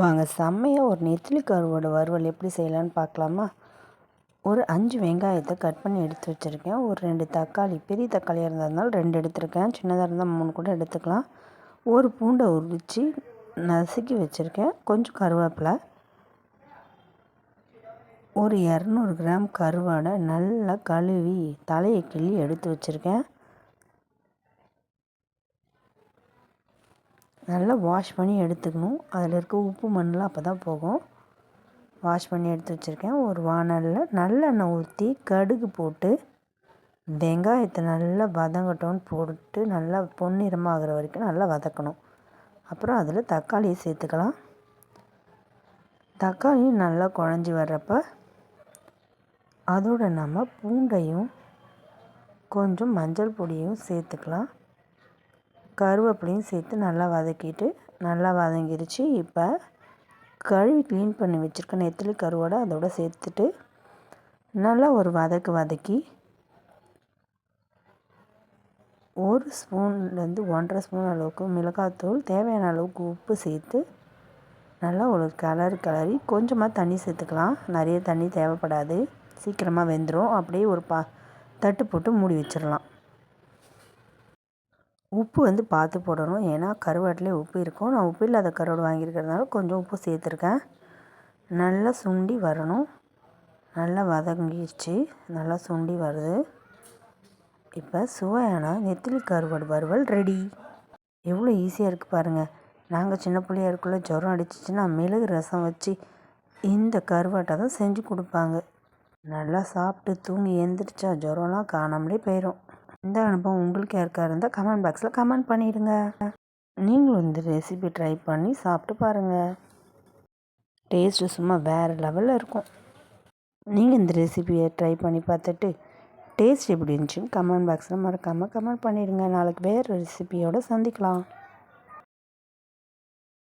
வாங்க செம்மையாக ஒரு நெத்திலி கருவோட வறுவல் எப்படி செய்யலான்னு பார்க்கலாமா? ஒரு அஞ்சு வெங்காயத்தை கட் பண்ணி எடுத்து வச்சுருக்கேன். ஒரு ரெண்டு தக்காளி பெரிய தக்காளியாக இருந்ததுனால ரெண்டு எடுத்திருக்கேன். சின்னதாக இருந்தால் மூணு கூட எடுத்துக்கலாம். ஒரு பூண்டை உரித்து நசுக்கி வச்சுருக்கேன். கொஞ்சம் கருவேப்பிலை. ஒரு இரநூறு கிராம் கருவாடை நல்லா கழுவி தலையை கிள்ளி எடுத்து வச்சுருக்கேன். நல்லா வாஷ் பண்ணி எடுத்துக்கணும். அதில் இருக்க உப்பு மண்ணெலாம் அப்போ தான் போகும். வாஷ் பண்ணி எடுத்து வச்சுருக்கேன். ஒரு வானலில் நல்லெண்ணெய் ஊற்றி கடுகு போட்டு வெங்காயத்தை நல்லா வதங்கட்டோன்னு போட்டு நல்லா பொன்னிறமாகிற வரைக்கும் நல்லா வதக்கணும். அப்புறம் அதில் தக்காளியை சேர்த்துக்கலாம். தக்காளியும் நல்லா குழஞ்சி வர்றப்ப அதோடு நம்ம பூண்டையும் கொஞ்சம் மஞ்சள் பொடியும் சேர்த்துக்கலாம். கருவேப்பிலையும் சேர்த்து நல்லா வதக்கிட்டு நல்லா வதங்கிருச்சு. இப்போ கழுவி க்ளீன் பண்ணி வச்சுருக்க நெத்திலி கருவோடு அதோட சேர்த்துட்டு நல்லா ஒரு வதக்கு வதக்கி ஒரு ஸ்பூன்லேருந்து ஒன்றரை ஸ்பூன் அளவுக்கு மிளகாத்தூள் தேவையான அளவுக்கு உப்பு சேர்த்து நல்லா ஒரு கலர் கலரி கொஞ்சமாக தண்ணி சேர்த்துக்கலாம். நிறைய தண்ணி தேவைப்படாது. சீக்கிரமாக வெந்துடும் அப்படியே ஒரு பா தட்டு போட்டு மூடி வச்சிடலாம் உப்பு வந்து பார்த்து போடணும். ஏன்னா கருவாட்டிலே உப்பு இருக்கும். நான் உப்பு இல்லாத கருவாடு வாங்கியிருக்கிறதுனால கொஞ்சம் உப்பு சேர்த்துருக்கேன். நல்லா சுண்டி வரணும். நல்லா வதங்கிடுச்சு. நல்லா சுண்டி வருது. இப்போ சுவையான நெத்திலி கருவாடு வறுவல் ரெடி. எவ்வளோ ஈஸியாக இருக்குது பாருங்கள் நாங்கள் சின்ன பிள்ளையா இருக்குள்ள ஜுரம் அடிச்சிச்சின்னா மிளகு ரசம் வச்சு இந்த கருவாட்டை தான் செஞ்சு கொடுப்பாங்க. நல்லா சாப்பிட்டு தூங்கி எழுந்திரிச்சா ஜுரம்லாம் காணாமலே போயிடும் இந்த அனுபவம் உங்களுக்கு யாருக்காக இருந்தால் கமெண்ட் பாக்ஸில் கமெண்ட் பண்ணிடுங்க. நீங்களும் இந்த ரெசிபி ட்ரை பண்ணி சாப்பிட்டு பாருங்கள் டேஸ்ட்டு சும்மா வேறு லெவலில் இருக்கும். நீங்கள் இந்த ரெசிபியை ட்ரை பண்ணி பார்த்துட்டு டேஸ்ட் எப்படி இருந்துச்சுன்னு கமெண்ட் பாக்ஸில் மறக்காமல் கமெண்ட் பண்ணிடுங்க. நாளைக்கு வேறு ரெசிபியோடு சந்திக்கலாம்.